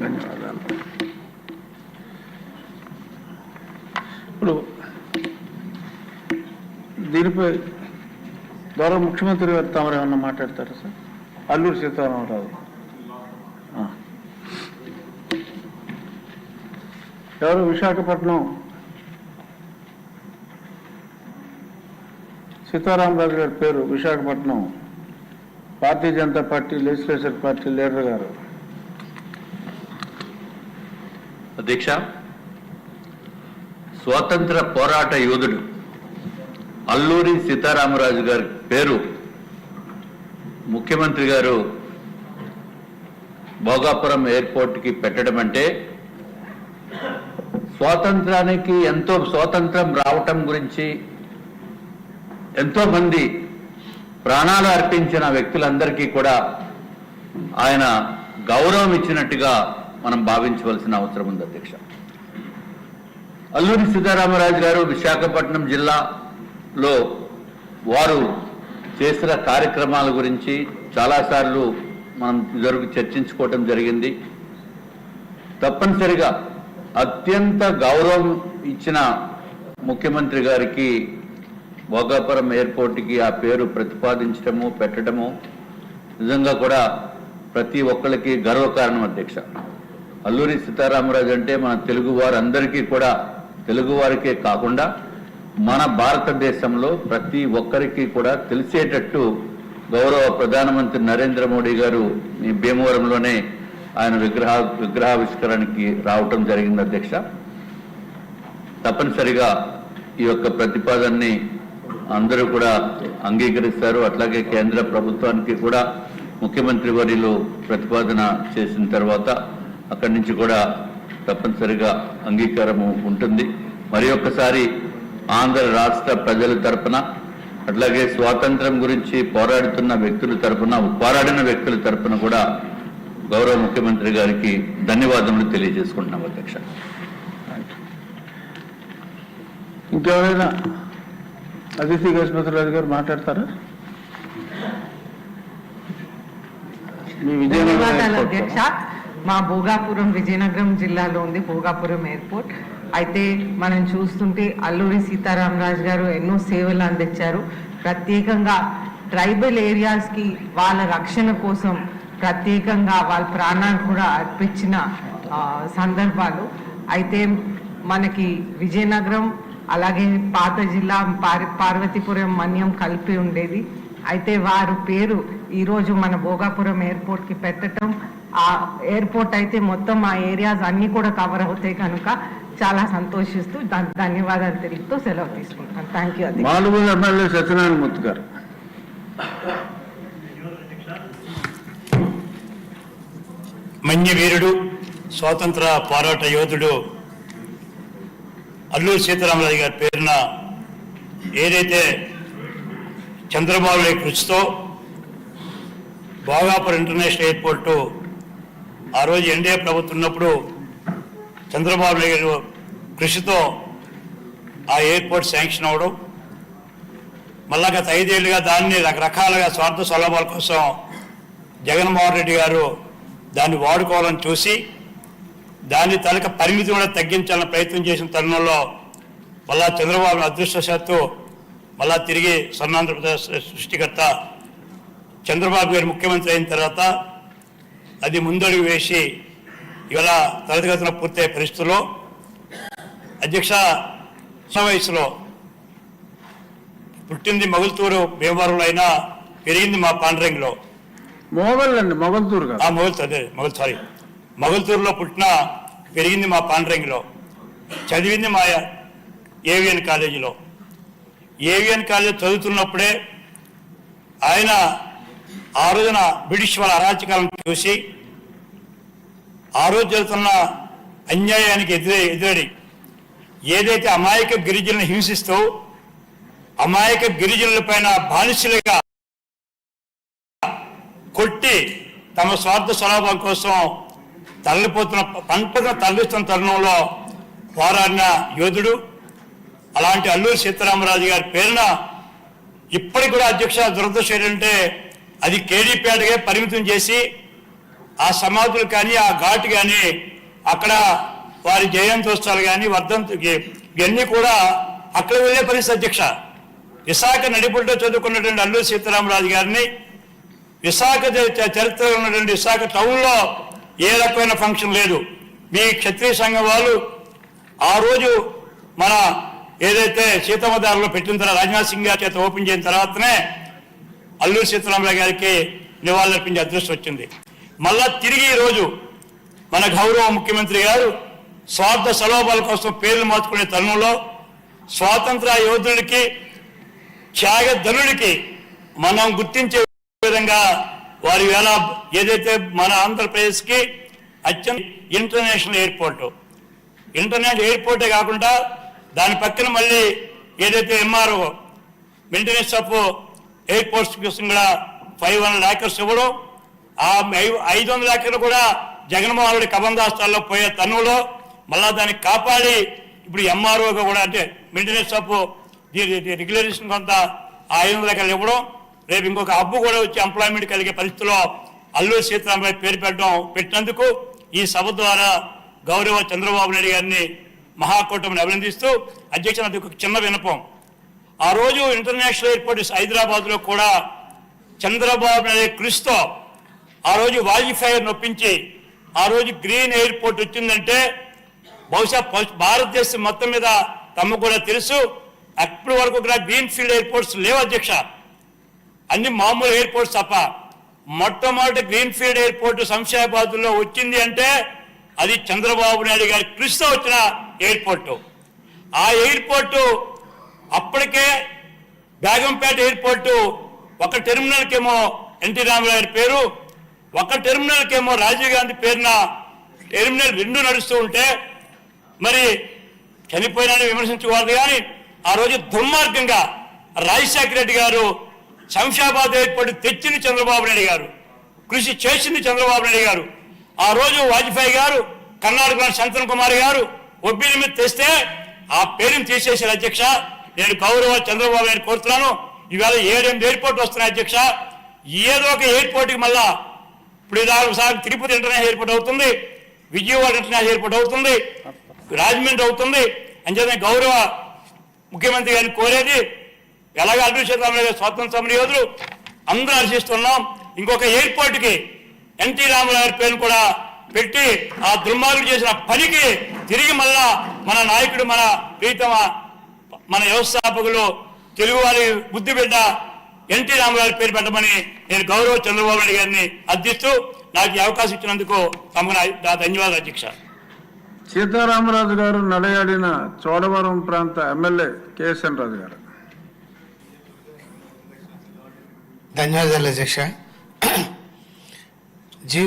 ధన్యవాదాలు. ఇప్పుడు దీనిపై గౌరవ ముఖ్యమంత్రి గారు తమరు ఏమన్నా మాట్లాడతారా సార్? అల్లూరు సీతారామరాజు ఎవరు? విశాఖపట్నం. సీతారామరాజు గారి పేరు Visakhapatnam. Bharatiya Janata party legislature party leader గారు. అధ్యక్ష స్వాతంత్ర పోరాట యోధుడు అల్లూరి సీతారామరాజు గారి పేరు ముఖ్యమంత్రి గారు భోగాపురం ఎయిర్పోర్ట్కి పెట్టడం అంటే స్వాతంత్రానికి ఎంతో స్వాతంత్రం రావటం గురించి ఎంతో మంది ప్రాణాలు అర్పించిన వ్యక్తులందరికీ కూడా ఆయన గౌరవం ఇచ్చినట్టుగా మనం భావించవలసిన అవసరం ఉంది అధ్యక్ష. అల్లూరి సీతారామరాజు గారు విశాఖపట్నం జిల్లాలో వారు చేసిన కార్యక్రమాల గురించి చాలాసార్లు మనం జరుగు చర్చించుకోవటం జరిగింది. తప్పనిసరిగా అత్యంత గౌరవం ఇచ్చిన ముఖ్యమంత్రి గారికి భోగాపురం ఎయిర్పోర్ట్కి ఆ పేరు ప్రతిపాదించడము పెట్టడము నిజంగా కూడా ప్రతి ఒక్కరికి గర్వకారణం అధ్యక్ష. అల్లూరి సీతారామరాజు అంటే మన తెలుగు వారందరికీ కూడా తెలుగు వారికే కాకుండా మన భారతదేశంలో ప్రతి ఒక్కరికి కూడా తెలిసేటట్టు గౌరవ ప్రధానమంత్రి నరేంద్ర మోడీ గారు ఈ భీమవరంలోనే ఆయన విగ్రహ విగ్రహావిష్కరణకి రావటం జరిగింది అధ్యక్ష. తప్పనిసరిగా ఈ యొక్క ప్రతిపాదనని అందరూ కూడా అంగీకరిస్తారు. అట్లాగే కేంద్ర ప్రభుత్వానికి కూడా ముఖ్యమంత్రి వర్యులు ప్రతిపాదన చేసిన తర్వాత అక్కడి నుంచి కూడా తప్పనిసరిగా అంగీకారము ఉంటుంది. మరి ఒక్కసారి ఆంధ్ర రాష్ట్ర ప్రజల తరపున అట్లాగే స్వాతంత్రం గురించి పోరాడుతున్న వ్యక్తుల తరపున పోరాడిన వ్యక్తుల తరపున కూడా గౌరవ ముఖ్యమంత్రి గారికి ధన్యవాదములు తెలియజేసుకుంటున్నాం అధ్యక్ష. ఇంకెవరైనా అదితి గజపతిరాజు గారు మాట్లాడతారా? మీ విజయనగరం అధ్యక్ష. మా భోగాపురం విజయనగరం జిల్లాలో ఉంది భోగాపురం ఎయిర్పోర్ట్. అయితే మనం చూస్తుంటే అల్లూరి సీతారామరాజు గారు ఎన్నో సేవలు అందించారు. ప్రత్యేకంగా ట్రైబల్ ఏరియాస్కి వాళ్ళ రక్షణ కోసం ప్రత్యేకంగా వాళ్ళ ప్రాణాలు కూడా అర్పించిన సందర్భాలు. అయితే మనకి విజయనగరం అలాగే పాత జిల్లా పార్వతీపురం మన్యం కలిపి ఉండేది. అయితే వారు పేరు ఈరోజు మన భోగాపురం ఎయిర్పోర్ట్కి పెట్టడం ఆ ఎయిర్పోర్ట్ అయితే మొత్తం ఆ ఏరియాస్ అన్ని కూడా కవర్ అవుతాయి కనుక చాలా సంతోషిస్తూ ధన్- ధన్యవాదాలు తెలుపుతూ సెలవు తీసుకుంటాను థ్యాంక్ యూ మాలుగురు ఎమ్మెల్యే సత్యనారాయణ మూర్తి గారు. మన్య వీరుడు స్వాతంత్ర పోరాట యోధుడు అల్లూరి సీతారామరాజు గారి పేరున ఏదైతే చంద్రబాబు నాయుడు కృషితో భోగాపురం ఇంటర్నేషనల్ ఎయిర్పోర్టు ఆ రోజు ఎన్డీఏ ప్రభుత్వం ఉన్నప్పుడు చంద్రబాబు నాయుడు కృషితో ఆ ఎయిర్పోర్ట్ శాంక్షన్ అవడం మళ్ళా గత ఐదేళ్ళుగా దాన్ని రకరకాలుగా స్వార్థ స్వలాభాల కోసం జగన్మోహన్ రెడ్డి గారు దాన్ని వాడుకోవాలని చూసి దాని తలక పరిమితి కూడా తగ్గించాలని ప్రయత్నం చేసిన తరుణంలో మళ్ళా చంద్రబాబు అదృష్టశాత్తు మళ్ళా తిరిగి స్వర్ణాంధ్రప్రదేశ్ సృష్టికర్త చంద్రబాబు గారు ముఖ్యమంత్రి అయిన తర్వాత అది ముందడుగు వేసి ఇవాళ తరగతిగతిన పూర్తయ్యే పరిస్థితుల్లో అధ్యక్ష వయసులో పుట్టింది మొగుల్తూరు భీమవరంలో అయినా పెరిగింది మా పాండ్రంగిలో. మోగల్ అండి మొగల్తూరు మొగల్తూ అదే మొగల్ సారీ. మొగల్తూరులో పుట్టిన పెరిగింది మా పాండ్రంగిలో. చదివింది మా ఏవిఎన్ కాలేజీలో. ఏవిఎన్ కాలేజీ చదువుతున్నప్పుడే ఆయన ఆ రోజున బ్రిటిష్ వాళ్ళ అరాచకాలను చూసి ఆ రోజు జరుగుతున్న అన్యాయానికి ఎదురే ఎదురడి. ఏదైతే అమాయక గిరిజనులను హింసిస్తూ అమాయక గిరిజనుల పైన బానిసలుగా కొట్టి తమ స్వార్థ స్వలాభం కోసం తరలిపోతున్న పంపగా తరలిస్తున్న తరుణంలో పోరాడిన యోధుడు అలాంటి అల్లూరి సీతారామరాజు గారి పేరున ఇప్పటికి కూడా అధ్యక్ష దురదృష్టం ఏంటంటే అది కేడీపేటగా పరిమితం చేసి ఆ సమాధులు కానీ ఆ ఘాట్ కానీ అక్కడ వారి జయంతోత్సవాలు కానీ వర్ధంతికి ఇవన్నీ కూడా అక్కడ వెళ్ళే పరిస్థితి అధ్యక్ష. విశాఖ నడిపుల్లో చదువుకున్నటువంటి అల్లూరి సీతారామరాజు గారిని విశాఖ చరిత్రలో ఉన్నటువంటి విశాఖ టౌన్లో ఏ రకమైన ఫంక్షన్ లేదు. మీ క్షత్రియ సంఘం వాళ్ళు ఆ రోజు మన ఏదైతే సీతమ్మదారులో పెట్టిన తర్వాత రాజ్నాథ్ సింగ్ గారి చేత ఓపెన్ చేసిన తర్వాతనే అల్లూరి సీతారామరావు గారికి నివాళులర్పించే అదృష్టం వచ్చింది. మళ్ళా తిరిగి ఈ రోజు మన గౌరవ ముఖ్యమంత్రి గారు స్వార్థ సలోభాల కోసం పేర్లు మార్చుకునే తరుణంలో స్వాతంత్ర యోధుడికి త్యాగధనుడికి మనం గుర్తించే విధంగా వారి వేళ ఏదైతే మన ఆంధ్రప్రదేశ్కి అత్యంత ఇంటర్నేషనల్ ఎయిర్పోర్ట్. ఇంటర్నేషనల్ ఎయిర్పోర్టే కాకుండా దాని పక్కన మళ్ళీ ఏదైతే ఎంఆర్ఓ మెయింటెనెన్స్ ఆఫ్ ఎయిర్పోర్ట్స్ కోసం కూడా ఫైవ్ హండ్రెడ్ ఏకర్స్ ఇవ్వడం ఆ ఐదు వందల ఎకరాలు కూడా జగన్మోహన్ రెడ్డి కబందాస్తాల్లో పోయే తన్నులో మళ్ళా దాన్ని కాపాడి ఇప్పుడు ఎంఆర్ఓగా కూడా అంటే మెయింటెనెన్స్ ఆఫ్ రెగ్యులేషన్ కొంత ఆ ఐదు వందల ఎకరాలు ఇవ్వడం రేపు ఇంకొక అబ్బు కూడా వచ్చి ఎంప్లాయ్మెంట్ కలిగే పరిస్థితిలో అల్లూరు సీతారామరావు పేరు పెట్టడం పెట్టినందుకు ఈ సభ ద్వారా గౌరవ చంద్రబాబు నాయుడు గారిని మహాకూటమిని అభినందిస్తూ అధ్యక్ష నాది ఒక చిన్న వినపం ఆ రోజు ఇంటర్నేషనల్ ఎయిర్పోర్ట్ హైదరాబాద్లో కూడా చంద్రబాబు నాయుడు కృషితో ఆ రోజు వాజ్పేయి నొప్పించి ఆ రోజు గ్రీన్ ఎయిర్పోర్ట్ వచ్చిందంటే బహుశా భారతదేశం మొత్తం మీద తమకు కూడా తెలుసు అప్పటి వరకు కూడా గ్రీన్ ఫీల్డ్ ఎయిర్పోర్ట్స్ లేవు అధ్యక్ష. అన్ని మామూలు ఎయిర్పోర్ట్స్ తప్ప. మొట్టమొదటి గ్రీన్ ఫీల్డ్ ఎయిర్పోర్ట్ శంషాబాద్లో వచ్చింది అంటే అది చంద్రబాబు నాయుడు గారి కృషితో వచ్చిన ఎయిర్పోర్టు ఆ ఎయిర్పోర్టు అప్పటికే బేగంపేట ఎయిర్పోర్టు ఒక టెర్మినల్కేమో ఎన్టీ రామారావు పేరు ఒక టెర్మినల్కేమో రాజీవ్ గాంధీ పేరున టెర్మినల్ రెండు నడుస్తూ ఉంటే మరి చనిపోయినా విమర్శించకూడదు కానీ ఆ రోజు దుర్మార్గంగా రాజశేఖర రెడ్డి గారు శంషాబాద్ ఎయిర్పోర్ట్ తెచ్చింది చంద్రబాబు నాయుడు గారు. కృషి చేసింది చంద్రబాబు నాయుడు గారు. ఆ రోజు వాజ్పేయి గారు కర్ణాటక శంతన్ కుమార్ గారు ఒబ్బిని మీద తెస్తే ఆ పేరుని తీసేసారు అధ్యక్ష. నేను గౌరవ చంద్రబాబు నాయుడు కోరుతున్నాను. ఈవేళ ఏడెనిమిది ఎయిర్పోర్ట్ వస్తున్నాయి అధ్యక్ష. ఏదో ఒక ఎయిర్పోర్ట్కి మళ్ళా ఇప్పుడు ఇది ఒకసారి తిరుపతి ఇంటర్నేషనల్ ఎయిర్పోర్ట్ అవుతుంది విజయవాడ ఇంటర్నేషనల్ ఎయిర్పోర్ట్ అవుతుంది రాజమండ్రి అవుతుంది. అంచేత గౌరవ ముఖ్యమంత్రి గారిని కోరేది ఎలాగ అభిషేకరామయ్య గారు స్వాతంత్ర సమర యోధులు అందరూ హర్షిస్తున్నాం. ఇంకొక ఎయిర్పోర్ట్కి ఎన్టీ రామారావు గారి పేరును కూడా పెట్టి ఆ దుర్మార్గుడు చేసిన పనికి తిరిగి మళ్ళా మన నాయకుడు మన ప్రీతమ మన వ్యవస్థాపకులు తెలుగు వారి బుద్ధి బిడ్డ ఎన్టీ రామారావు గారి పేరు పెట్టమని నేను గౌరవ చంద్రబాబు నాయుడు గారిని అర్థిస్తూ నాకు ఈ అవకాశం ఇచ్చినందుకు తమకు నా నా ధన్యవాదాలు అధ్యక్ష. సీతారామరాజు గారు నడయాడిన చోడవరం ప్రాంత ఎమ్మెల్యే కేఎస్ఎన్ రాజు గారు. ధన్యవాదాలు అధ్యక్ష. జీవిత